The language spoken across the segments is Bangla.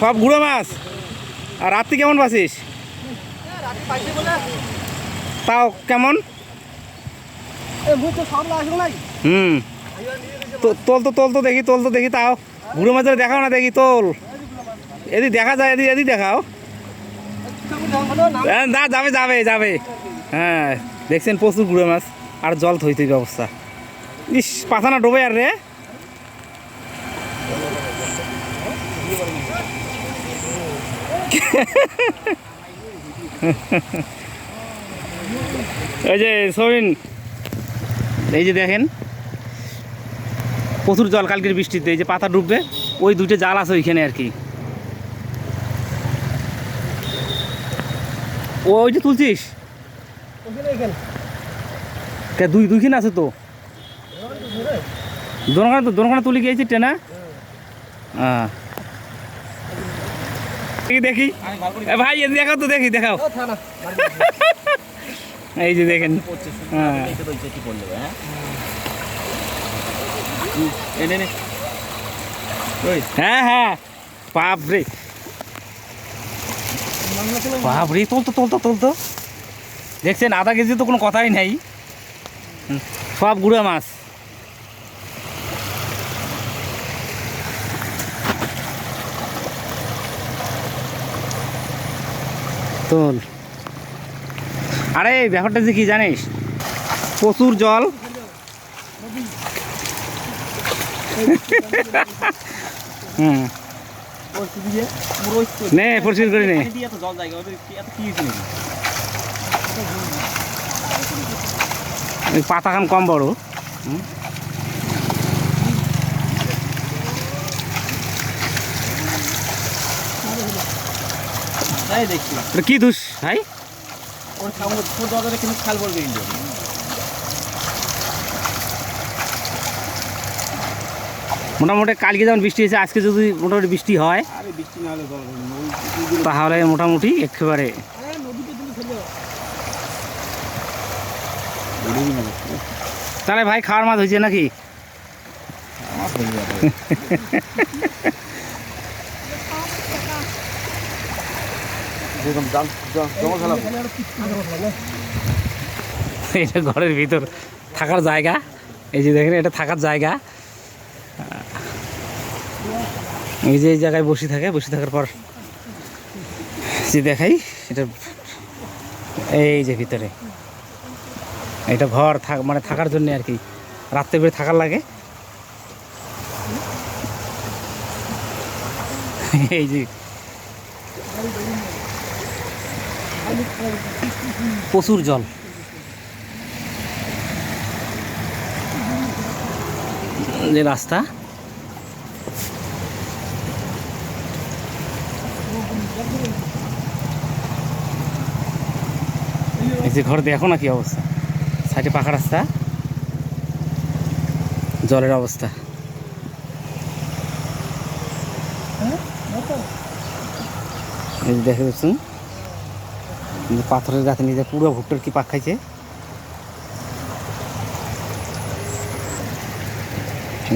সব গুঁড়ো মাছ। আর রাত্রি কেমন বাসিস? তাও কেমন? হুম। তো- তোল তো তোল তো দেখি তোল তো দেখি তাও। গুঁড়ো মাছের দেখাও না দেখি তোল। এদি দেখা যায় এদি এদি দেখাও। হ্যাঁ, না যাবে যাবে যাবে। হ্যাঁ দেখছেন প্রচুর গুঁড়ো মাছ। আর জল থই থই অবস্থা। ইস পাথানা ডোবে আর রে। এই যে সবিন এই যে দেখেন, প্রচুর জল কালকের বৃষ্টিতে, এই যে পাতা ডুববে, ওই দুইটা জাল আছে ওইখানে আর কি। ও যে তুলছিস? দুই, দুইখানে আছে তো? দোনখানে তো, দোনখানে তুলে গিয়েছি টেনা হ্যাঁ। দেখি। ভাই তো দেখি, দেখাও। এই যে দেখেন। হ্যাঁ। হ্যাঁ হ্যাঁ। বাপরে। বাপরে, তুলতো তুলতো তুলতো। দেখছেন, আধা কেজি তো কোনো কথাই নাই। সব গুঁড়া মাছ। তোল আরে ব্যাপারটা যে কি জানিস? প্রচুর জল। নে, পরিষ্কার করে নে। এই পাতাখান কম বড়। এটা কি দুষ? ভাই? মোটামুটি কালকে যেমন বৃষ্টি হয়েছে আজকে যদি মোটামুটি বৃষ্টি হয় তাহলে মোটামুটি একেবারে তাহলে ভাই খাওয়ার মাছ হয়েছে নাকি? এটা ঘরের ভিতর থাকার জায়গা। এই যে দেখেন, এটা থাকার জায়গা। এই যে এই জায়গায় বসে থাকে, বসে থাকার পর যে দেখাই, এটা এই যে ভিতরে। এটা ঘর থাক মানে থাকার জন্য আর কি, রাত্রে বেড়ে থাকার লাগে। এই যে প্রচুর জল। যে রাস্তা। যে ঘর দেখো না কি অবস্থা? সাইডে পাকা রাস্তা। জলের অবস্থা। দেখে দেখছেন যে পাথরের গাছে নিজে পুরো ভুট্টার কি পাক খাইছে?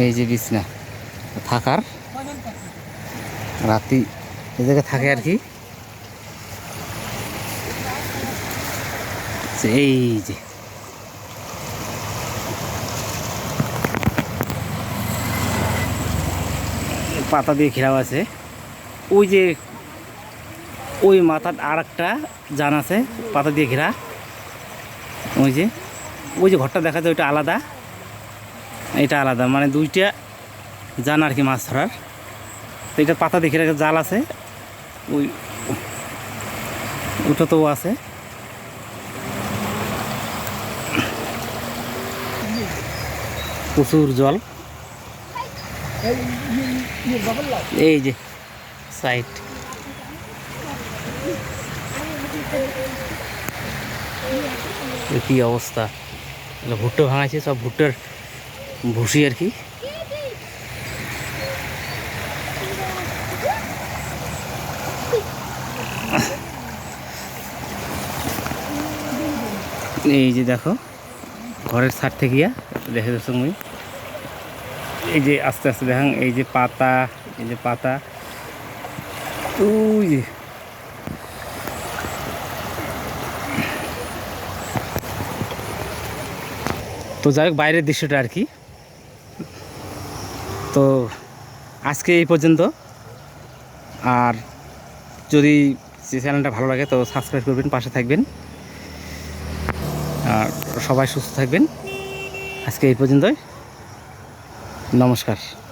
এই যে বিছনা, থাকার। রাতি এই জায়গায় থাকে আর কি। এই যে। পাতা দিয়ে ঘেরাও আছে। ওই যে ওই মাথার আর একটা জান আছে, পাতা দিয়ে ঘেরা। ওই যে ওই যে ঘরটা দেখা যায়, ওইটা আলাদা। এটা আলাদা মানে দুইটা জান আর কি মাছ ধরার। তো এটা পাতা দেখে রাখা জাল আছে, ওই ওটা তো আছে। প্রচুর জল। এই যে, সাইড। কি অবস্থা? ভুট্টো ভাঙাছে সব ভুট্টার ভুসি আর কি। এই যে দেখো, ঘরের ছাদ থেকে গিয়া দেখে মুই এই যে আস্তে আস্তে দেখান, এই যে পাতা, এই যে পাতা। ওই যে তো যাই হোক, বাইরের দৃশ্যটা আর কি। তো আজকে এই পর্যন্ত। আর যদি চ্যানেলটা ভালো লাগে, তো সাবস্ক্রাইব করবেন, পাশে থাকবেন। আর সবাই সুস্থ থাকবেন। আজকে এই পর্যন্তই। নমস্কার।